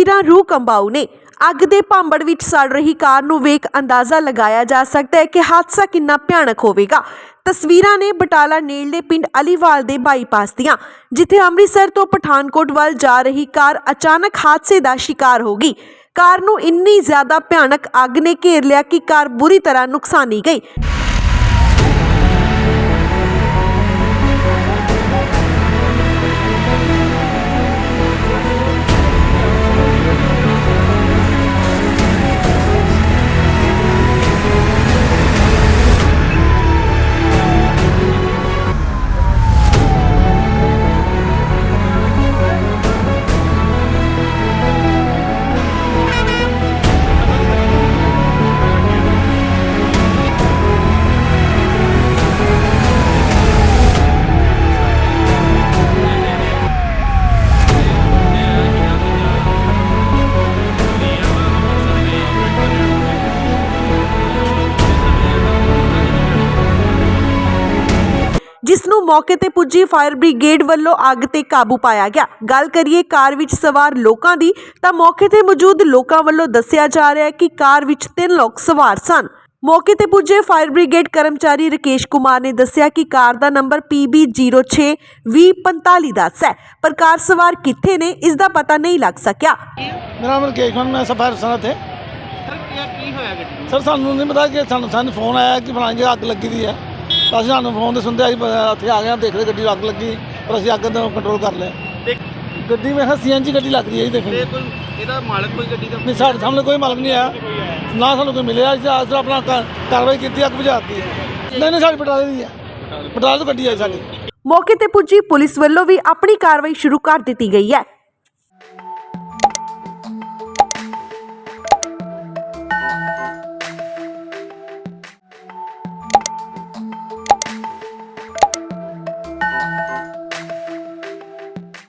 ਤਸਵੀਰਾਂ ਰੂਹ ਕੰਬਾਊ ਨੇ। ਅੱਗ ਦੇ ਭਾਂਬੜ ਵਿੱਚ ਸੜ ਰਹੀ ਕਾਰ ਨੂੰ ਵੇਖ ਅੰਦਾਜ਼ਾ ਲਗਾਇਆ ਜਾ ਸਕਦਾ ਹੈ ਕਿ ਹਾਦਸਾ ਕਿੰਨਾ ਭਿਆਨਕ ਹੋਵੇਗਾ। ਤਸਵੀਰਾਂ ਨੇ ਬਟਾਲਾ ਨੇੜਲੇ ਪਿੰਡ ਅਲੀਵਾਲ ਦੇ ਬਾਈਪਾਸ ਦੀਆਂ, ਜਿੱਥੇ ਅੰਮ੍ਰਿਤਸਰ ਤੋਂ ਪਠਾਨਕੋਟ ਵੱਲ ਜਾ ਰਹੀ ਕਾਰ ਅਚਾਨਕ ਹਾਦਸੇ ਦਾ ਸ਼ਿਕਾਰ ਹੋ ਗਈ। ਕਾਰ ਨੂੰ ਇੰਨੀ ਜ਼ਿਆਦਾ ਭਿਆਨਕ ਅੱਗ ਨੇ ਘੇਰ ਲਿਆ ਕਿ ਕਾਰ ਬੁਰੀ ਤਰ੍ਹਾਂ ਨੁਕਸਾਨੀ ਗਈ। ਨੂੰ ਮੌਕੇ ਤੇ ਪੁੱਜੀ ਫਾਇਰ ਬ੍ਰਿਗੇਡ ਵੱਲੋਂ ਅੱਗ ਤੇ ਕਾਬੂ ਪਾਇਆ ਗਿਆ। ਗੱਲ ਕਰੀਏ ਕਾਰ ਵਿੱਚ ਸਵਾਰ ਲੋਕਾਂ ਦੀ ਤਾਂ ਮੌਕੇ ਤੇ ਮੌਜੂਦ ਲੋਕਾਂ ਵੱਲੋਂ ਦੱਸਿਆ ਜਾ ਰਿਹਾ ਹੈ ਕਿ ਕਾਰ ਵਿੱਚ ਤਿੰਨ ਲੋਕ ਸਵਾਰ ਸਨ। ਮੌਕੇ ਤੇ ਪੁੱਜੇ ਫਾਇਰ ਬ੍ਰਿਗੇਡ ਕਰਮਚਾਰੀ ਰਕੇਸ਼ ਕੁਮਾਰ ਨੇ ਦੱਸਿਆ ਕਿ ਕਾਰ ਦਾ ਨੰਬਰ PB062045 ਦੱਸ ਹੈ ਪਰ ਕਾਰ ਸਵਾਰ ਕਿੱਥੇ ਨੇ ਇਸ ਦਾ ਪਤਾ ਨਹੀਂ ਲੱਗ ਸਕਿਆ। ਮੇਰਾ ਨਾਮ ਰਕੇਸ਼ ਖਾਨ ਮੈਂ ਸਫਾਇਰ ਸਨਤ ਹੈ ਸਰ ਕੀ ਹੋਇਆ ਗੱਡੀ ਸਰ ਸਾਨੂੰ ਨਹੀਂ ਪਤਾ ਕਿ ਸਾਨੂੰ ਸਾਨੂੰ ਫੋਨ ਆਇਆ ਕਿ ਫਲਾਣੀ ਜਗ੍ਹਾ ਅੱਗ ਲੱਗੀ ਦੀ ਹੈ। ਤਾਂ ਅਸੀਂ ਸਾਨੂੰ ਫੋਨ ਤੇ ਸੁਣਦੇ ਅਸੀਂ ਉੱਥੇ ਆ ਗਏ ਹਾਂ, ਦੇਖਦੇ ਗੱਡੀ ਨੂੰ ਅੱਗ ਲੱਗੀ ਪਰ ਅਸੀਂ ਅੱਗ ਨੂੰ ਕੰਟਰੋਲ ਕਰ ਲਿਆ। ਤੇ ਗੱਡੀ ਮੈਂ ਸੀਐਨਜੀ ਗੱਡੀ ਲੱਗ ਰਹੀ ਹੈ ਜੀ ਦੇਖੋ ਤੇ ਕੋਈ ਇਹਦਾ ਮਾਲਕ ਕੋਈ ਗੱਡੀ ਦਾ ਨਹੀਂ ਸਾਡੇ ਸਾਹਮਣੇ ਕੋਈ ਮਾਲਕ ਨਹੀਂ ਆਇਆ। ਨਾ ਸਾਨੂੰ ਕੋਈ ਮਿਲਿਆ ਅਸੀਂ ਆਸਰਾ ਆਪਣਾ ਕਾ- ਕਾਰਵਾਈ ਕੀਤੀ ਅੱਗ ਬੁਝਾਤੀ ਹੈ। ਨਹੀਂ ਨਹੀਂ ਸਾਡੀ ਬਟਾਲੇ ਦੀ ਹੈ। ਬਟਾਲੇ ਤੋਂ ਗੱਡੀ ਆਈ ਸਾਡੀ। ਮੌਕੇ ਤੇ ਪੁੱਜੀ ਪੁਲਿਸ ਵੱਲੋਂ ਵੀ ਆਪਣੀ ਕਾਰਵਾਈ ਸ਼ੁਰੂ ਕਰ ਦਿੱਤੀ ਗਈ ਹੈ।